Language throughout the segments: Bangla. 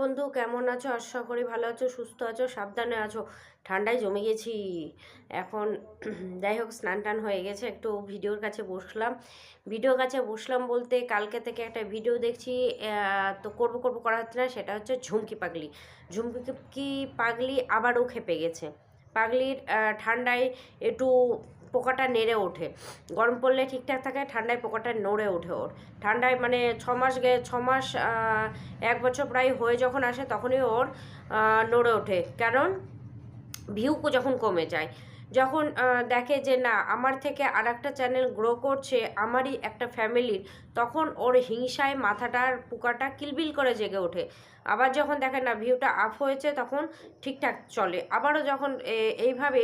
বন্ধু, কেমন আছো? আশা করি ভালো আছো, সুস্থ আছো, সাবধানে আছো। ঠান্ডায় জমে গেছি। এখন যাই হোক, স্নান টান হয়ে গেছে। একটু ভিডিওর কাছে বসলাম। ভিডিওর কাছে বসলাম বলতে কালকে থেকে একটা ভিডিও দেখছি। তো করব করব করা হচ্ছে না, সেটা হচ্ছে ঝুমকি পাগলি। ঝুমকি পাগলি আবারও খেপে গেছে। পাগলির ঠান্ডায় একটু পোকাটা নেড়ে ওঠে। গরম পড়লে ঠিকঠাক থাকে, ঠান্ডায় পোকাটা নড়ে ওঠে ওর। ঠান্ডায় মানে ছ মাস গে, ছ মাস এক বছর প্রায় হয়ে যখন আসে তখনই ওর নড়ে ওঠে। কারণ ভিউ যখন কমে যায় যখন দেখে যে না, আমার থেকে আর একটা চ্যানেল গ্রো করছে, আমারই একটা ফ্যামিলির তখন ওর হিংসায় মাথাটার পোকাটা কিলবিল করে জেগে ওঠে। আবার যখন দেখে না ভিউটা আপ হয়েছে, তখন ঠিকঠাক চলে। আবারও যখন এইভাবে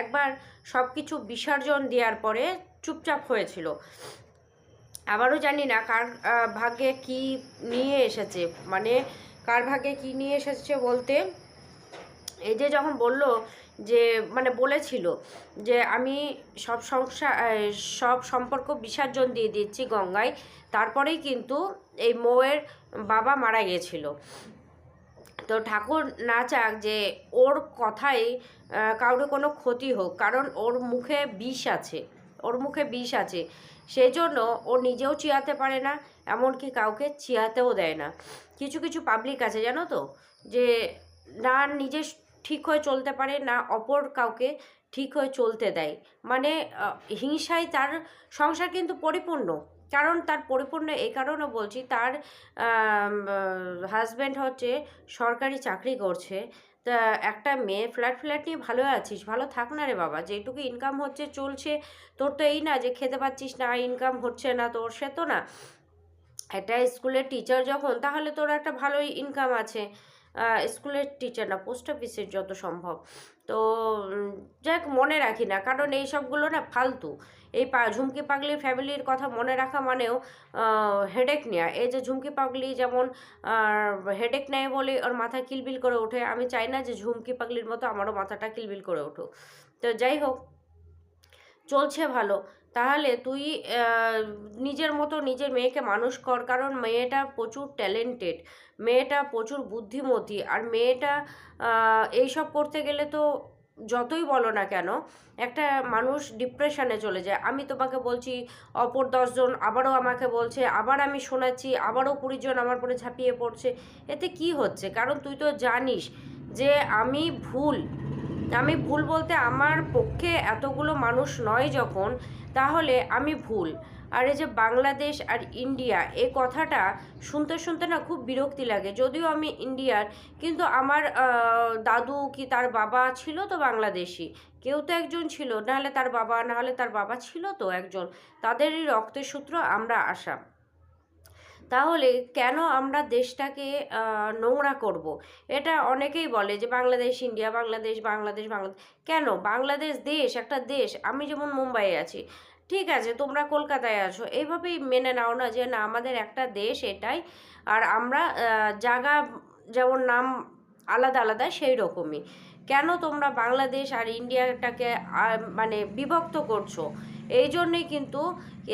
একবার সব কিছু বিসর্জন দেওয়ার পরে চুপচাপ হয়েছিল। আবারও জানি না, কার ভাগ্যে কি নিয়ে এসেছে। মানে কার ভাগ্যে কি নিয়ে এসেছে বলতে, এই যে যখন বলল যে মানে বলেছিল যে, আমি সব সংসার সব সম্পর্ক বিসর্জন দিয়ে দিচ্ছি গঙ্গায়। তারপরেই কিন্তু এই মৌয়ের বাবা মারা গিয়েছিল তো ঠাকুর না চাক যে, ওর কথাই কারোর কোনো ক্ষতি হোক, কারণ ওর মুখে বিষ আছে, ওর মুখে বিষ আছে। সেই জন্য ও নিজেও চিয়াতে পারে না, এমনকি কাউকে চিয়াতেও দেয় না। কিছু কিছু পাবলিক আছে জানো তো? যে, না নিজে ঠিক হয়ে চলতে পারে না অপর কাউকে ঠিক হয়ে চলতে দেয়। মানে হিংসায় তার সংসার কিন্তু পরিপূর্ণ। কারণ তার পরিপূর্ণ এই কারণে বলছি, তার হাজব্যান্ড হচ্ছে সরকারি চাকরি করছে। তা একটা মেয়ে ফ্ল্যাট ফ্ল্যাট নিয়ে ভালো আছিস, ভালো থাক না রে বাবা, যেটুকু ইনকাম হচ্ছে চলছে। তোর তো এই না যে খেতে পাচ্ছিস না ইনকাম হচ্ছে না তোর, সে তো না। একটা স্কুলের টিচার যখন, তাহলে তোর একটা ভালোই ইনকাম আছে। স্কুলের টিচার না পোস্ট অফিসের যত সম্ভব। তো যাক, মনে রাখি না, কারণ এই সবগুলো না ফালতু। এই পা, ঝুমকি পাগলির ফ্যামিলির কথা মনে রাখা মানেও হেডেক নেওয়া এই যে ঝুমকি পাগলি যেমন হেডেক নেয় বলে ওর মাথা কিলবিল করে ওঠে, আমি চাই না যে ঝুমকি পাগলির মতো আমারও মাথাটা কিলবিল করে উঠুক। তো যাই হোক, চলছে ভালো। তাহলে তুই নিজের মতো নিজের মেয়েকে মানুষ কর। কারণ মেয়েটা প্রচুর ট্যালেন্টেড মেয়েটা প্রচুর বুদ্ধিমতী আর মেয়েটা এইসব করতে গেলে তো যতই বলো না কেন, একটা মানুষ ডিপ্রেশনে চলে যায়। আমি তোমাকে বলছি, অপর দশজন আবারও আমাকে বলছে, আবার আমি শোনাচ্ছি, আবারও কুড়িজন আমার পরে ঝাঁপিয়ে পড়ছে। এতে কি হচ্ছে? কারণ তুই তো জানিস যে আমি ভুল। আমি ভুল বলতে আমার পক্ষে এতগুলো মানুষ নয় যখন, তাহলে আমি ভুল। আর এই যে বাংলাদেশ আর ইন্ডিয়া এ কথাটা শুনতে শুনতে না খুব বিরক্তি লাগে। যদিও আমি ইন্ডিয়ার, কিন্তু আমার দাদু কি তার বাবা ছিল তো বাংলাদেশি? কেউ তো একজন ছিল, নাহলে তার বাবা, নাহলে তার বাবা ছিল তো একজন। তাদেরই রক্তের সূত্র আমরা আসা তাহলে কেন আমরা দেশটাকে নোংরা করব। এটা অনেকেই বলে যে বাংলাদেশ, ইন্ডিয়া, বাংলাদেশ বাংলাদেশ বাংলাদেশ। কেন? বাংলাদেশ দেশ, একটা দেশ। আমি যেমন মুম্বাইয়ে আছি। ঠিক আছে, তোমরা কলকাতায় আসো এইভাবেই মেনে নাও না যে না, আমাদের একটা দেশ এটাই। আর আমরা জায়গা যেমন নাম আলাদা আলাদা সেই রকমই। কেন তোমরা বাংলাদেশ আর ইন্ডিয়াটাকে মানে বিভক্ত করছ? এই জন্যই কিন্তু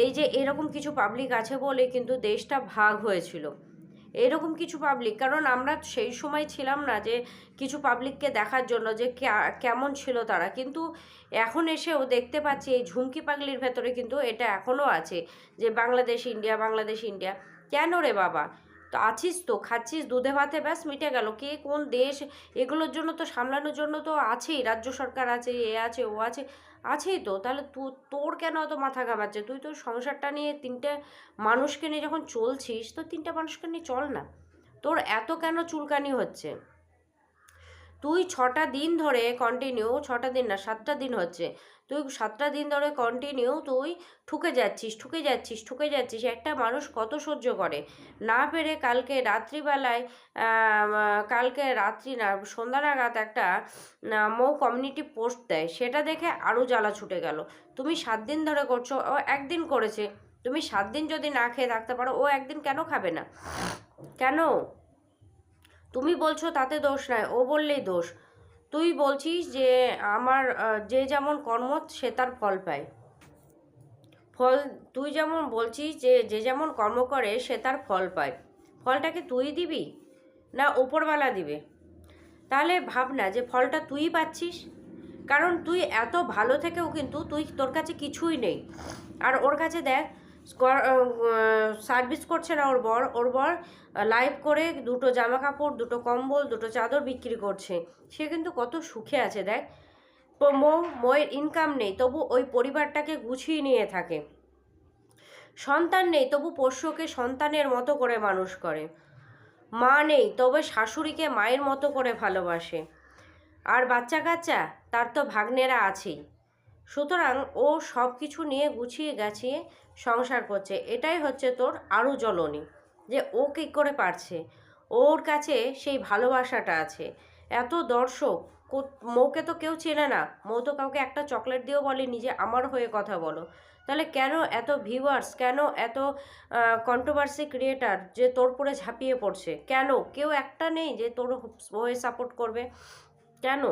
এই যে এরকম কিছু পাবলিক আছে বলে কিন্তু দেশটা ভাগ হয়েছিল। এরকম কিছু পাবলিক কারণ আমরা সেই সময় ছিলাম না যে কিছু পাবলিককে দেখার জন্য যে কেমন ছিল তারা। কিন্তু এখন এসেও দেখতে পাচ্ছি এই ঝুমকি পাগলির ভেতরে কিন্তু এটা এখনও আছে যে বাংলাদেশ ইন্ডিয়া বাংলাদেশ ইন্ডিয়া। কেন রে বাবা? আছিস তো? খাচ্ছিস? দুধে, ভাতে ব্যাস মিটে গেল। কে কোন দেশ? এগুলোর জন্য তো সামলানোর জন্য তো আছেই। রাজ্য সরকার আছে, এ আছে, ও আছে। আছেই তো। তাহলে তোর কেন অত মাথা ঘামাচ্ছে? তুই তো সংসারটা নিয়ে তিনটে মানুষকে নিয়ে যখন চলছিস, তো তিনটে মানুষকে নিয়ে চল না। তোর এত কেন চুলকানি হচ্ছে? তুই ছটা দিন ধরে কন্টিনিউ ছটা দিন না, সাতটা দিন হচ্ছে। তুই সাতটা দিন ধরে কন্টিনিউ তুই ঠুকে যাচ্ছিস ঠুকে যাচ্ছিস ঠুকে যাচ্ছিস। একটা মানুষ কত সহ্য করে? না পেরে কালকে রাত্রিবেলায় কালকে রাত্রি না, সন্ধ্যা নাগাদ একটা মৌ কমিউনিটি পোস্ট দেয়। সেটা দেখে আরও জ্বালা ছুটে গেল। তুমি সাত দিন ধরে করছ, ও একদিন করেছে। তুমি সাত দিন যদি না খেয়ে থাকতে পারো, ও একদিন কেন খাবে না? কেন? তুমি বলছো তাতে দোষ নয় ও বললেই দোষ। তুই বলছিস যে আমার যে যেমন কর্ম, সে তার ফল পায়। ফল, তুই যেমন বলছিস যে যে যেমন কর্ম করে, সে তার ফল পায়। ফলটাকে তুই দিবি না ওপরওয়ালা দিবে? তাহলে ভাব না যে ফলটা তুই পাচ্ছিস। কারণ তুই এত ভালো থেকেও কিন্তু তুই তোর কাছে কিছুই নেই। আর ওর কাছে দেখ সার্ভিস করছে না ওর বর। ওর বর লাইভ করে দুটো জামা কাপড় দুটো কম্বল, দুটো চাদর বিক্রি করছে। সে কিন্তু কত সুখে আছে, দেখ। মৌ, ময়ের ইনকাম নেই, তবু ওই পরিবারটাকে গুছিয়ে নিয়ে থাকে। সন্তান নেই, তবু পোষ্যকে সন্তানের মতো করে মানুষ করে। মা নেই, তবে শাশুড়িকে মায়ের মতো করে ভালোবাসে। আর বাচ্চা কাচ্চা তার তো ভাগ্নেরা আছেই। সুতরাং ও সব কিছু নিয়ে গুছিয়ে গাছিয়ে সংসার করছে। এটাই হচ্ছে তোর আরও জ্বলনি, যে ও কী করে পারছে? ওর কাছে সেই ভালোবাসাটা আছে। এত দর্শক মৌকে তো কেউ চেনে না। মৌ তো কাউকে একটা চকলেট দিয়েও বলেনি যে আমার হয়ে কথা বলো। তাহলে কেন এত ভিউয়ার্স, কেন এত কন্ট্রোভার্সি ক্রিয়েটার যে তোর পরে ঝাঁপিয়ে পড়ছে? কেন? কেউ একটা নেই যে তোর হয়ে সাপোর্ট করবে। কেন?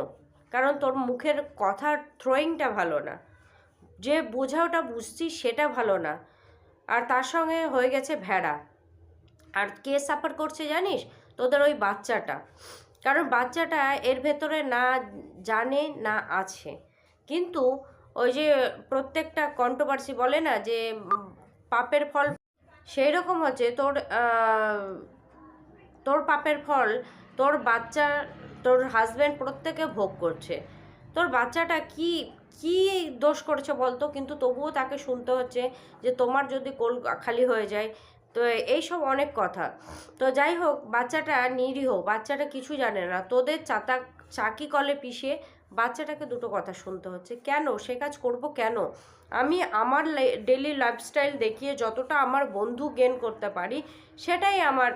কারণ তোর মুখের কথার থ্রোয়িংটা ভালো না। যে বোঝাওটা বুঝছি সেটা ভালো না। আর তার সঙ্গে হয়ে গেছে ভেড়া। আর কে সাফার করছে জানিস? তোদের ওই বাচ্চাটা। কারণ বাচ্চাটা এর ভেতরে না জানে, না আছে। কিন্তু ওই যে প্রত্যেকটা কন্ট্রোভার্সি বলে না যে পাপের ফল সেই রকম হচ্ছে তোর তোর পাপের ফল, তোর বাচ্চা তোর হাজব্যান্ড প্রত্যেকে ভোগ করছে। তোর বাচ্চাটা কি কি দোষ করেছে বলতো? কিন্তু তবুও তাকে শুনতে হচ্ছে যে তোমার যদি কোল খালি হয়ে যায়, তো এইসব অনেক কথা। তো যাই হোক, বাচ্চাটা নিরীহ, বাচ্চাটা কিছু জানে না। তোদের চাতা, চাকি কলে পিষে বাচ্চাটাকে দুটো কথা শুনতে হচ্ছে। কেন? সে কাজ করব কেন? আমি আমার ডেলি লাইফস্টাইল দেখিয়ে যতটা আমার বন্ধু গেন করতে পারি, সেটাই আমার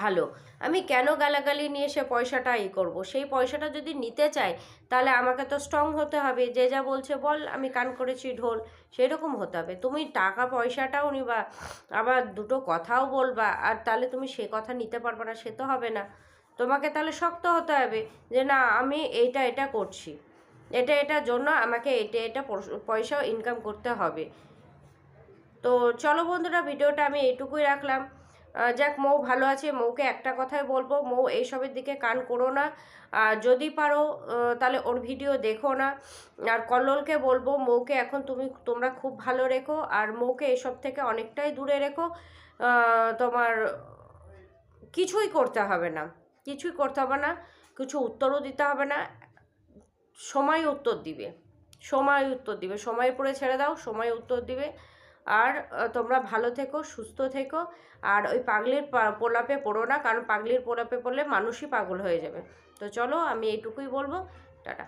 ভালো। আমি কেন গালাগালি নিয়ে সে পয়সাটা ই করব? সেই পয়সাটা যদি নিতে চাই তাহলে আমাকে তো স্ট্রং হতে হবে। যে যা বলছে বল, আমি কান করেছি ঢোল সেই রকম হতে হবে। তুমি টাকা পয়সাটাও নিবা, আবার দুটো কথাও বলবা, আর তাহলে তুমি সে কথা নিতে পারবে না, সে তো হবে না। তোমাকে তাহলে শক্ত হতে হবে যে না, আমি এইটা এটা করছি। এটা এটার জন্য আমাকে এটা এটা পয়সাও ইনকাম করতে হবে। তো চলো বন্ধুরা, ভিডিওটা আমি এইটুকুই রাখলাম। যাক, মৌ ভালো আছে, মৌকে একটা কথাই বলব, মৌ এইসবের দিকে কান করো না। আর যদি পারো তাহলে ওর ভিডিও দেখো না। আর কল্লোলকে বলব, মৌকে এখন তুমি, তোমরা খুব ভালো রেখো, আর মৌকে এসব থেকে অনেকটাই দূরে রেখো। তোমার কিছুই করতে হবে না, কিছুই করতে হবে না, কিছু উত্তরও দিতে হবে না, সময় উত্তর দিবে, সময় উত্তর দিবে, সময় পড়ে ছেড়ে দাও, সময় উত্তর দিবে। আর তোমরা ভালো থেকো, সুস্থ থেকো। আর ওই পাগলির প্রলাপে পড়ো না, কারণ পাগলির প্রলাপে পড়লে মানুষই পাগল হয়ে যাবে। তো চলো, আমি এইটুকুই বলব। টাটা।